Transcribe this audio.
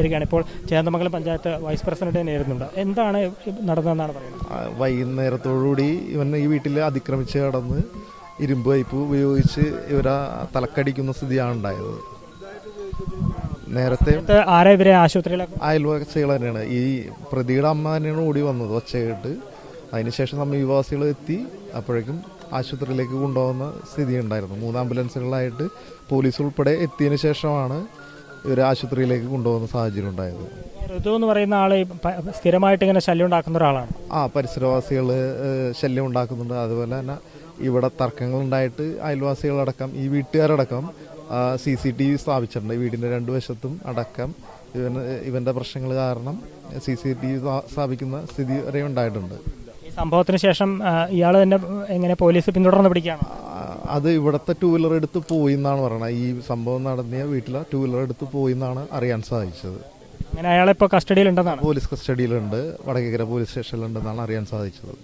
വരികയാണ്. ഇപ്പോൾ Chendamangalam panchayat vice president നേരിടുന്നുണ്ട്. എന്താണ് നടന്നതെന്നാണ് പറയുന്നത്? വൈകുന്നേരത്തോടുകൂടി ഇവൻ ഈ വീട്ടിൽ അതിക്രമിച്ച് കടന്ന് ഇരുമ്പ് പൈപ്പ് ഉപയോഗിച്ച് ഇവരെ തലക്കടിക്കുന്ന സ്ഥിതിയാണ് ഉണ്ടായത്. നേരത്തെ ആരാ ഇവരെ ആശുപത്രിയിലൊക്കെ അയൽവാസികൾ തന്നെയാണ്. ഈ പ്രതിയുടെ അമ്മ തന്നെയാണ് ഓടി വന്നത് ഒച്ചയായിട്ട് അതിനുശേഷം സമീപവാസികൾ എത്തി. അപ്പോഴേക്കും ആശുപത്രിയിലേക്ക് കൊണ്ടുപോകുന്ന സ്ഥിതി ഉണ്ടായിരുന്നു. മൂന്ന് ആംബുലൻസുകളായിട്ട് പോലീസ് ഉൾപ്പെടെ എത്തിയതിനു ശേഷമാണ് ഇവർ ആശുപത്രിയിലേക്ക് കൊണ്ടുപോകുന്ന സാഹചര്യം ഉണ്ടായത്. ഋതു എന്ന് പറയുന്ന ആൾ സ്ഥിരമായിട്ട് ഇങ്ങനെ ശല്യം ഉണ്ടാക്കുന്ന ഒരാളാണ്. ആ പരിസരവാസികൾ ശല്യം ഉണ്ടാക്കുന്നുണ്ട്. അതുപോലെ തന്നെ ഇവിടെ തർക്കങ്ങൾ ഉണ്ടായിട്ട് അയൽവാസികളടക്കം ഈ വീട്ടുകാരടക്കം സി സി ടി വി സ്ഥാപിച്ചിട്ടുണ്ട്. വീടിന്റെ രണ്ട് വശത്തും അടക്കം ഇവന് ഇവന്റെ പ്രശ്നങ്ങൾ കാരണം സി സി ടി വി സ്ഥാപിക്കുന്ന സ്ഥിതി വരെ ഉണ്ടായിട്ടുണ്ട്. ഈ സംഭവത്തിന് ശേഷം ഇയാൾ തന്നെ എങ്ങനെ പോലീസ് പിന്തുടർന്ന് പിടിക്കുകയാണ്? അത് ഇവിടുത്തെ ടൂ വീലർ എടുത്ത് പോയി എന്നാണ് പറയുന്നത് ഈ സംഭവം നടന്നിയ വീട്ടിലെ ടൂ വീലർ എടുത്ത് പോയി എന്നാണ് അറിയാൻ സാധിച്ചത്. അങ്ങനെ അയാളെ ഇപ്പോൾ കസ്റ്റഡിയിലുണ്ടെന്നാണ് പോലീസ് കസ്റ്റഡിയിലുണ്ട് വടക്കേക്കര പോലീസ് സ്റ്റേഷനിലുണ്ടെന്നാണ് അറിയാൻ സാധിച്ചത്.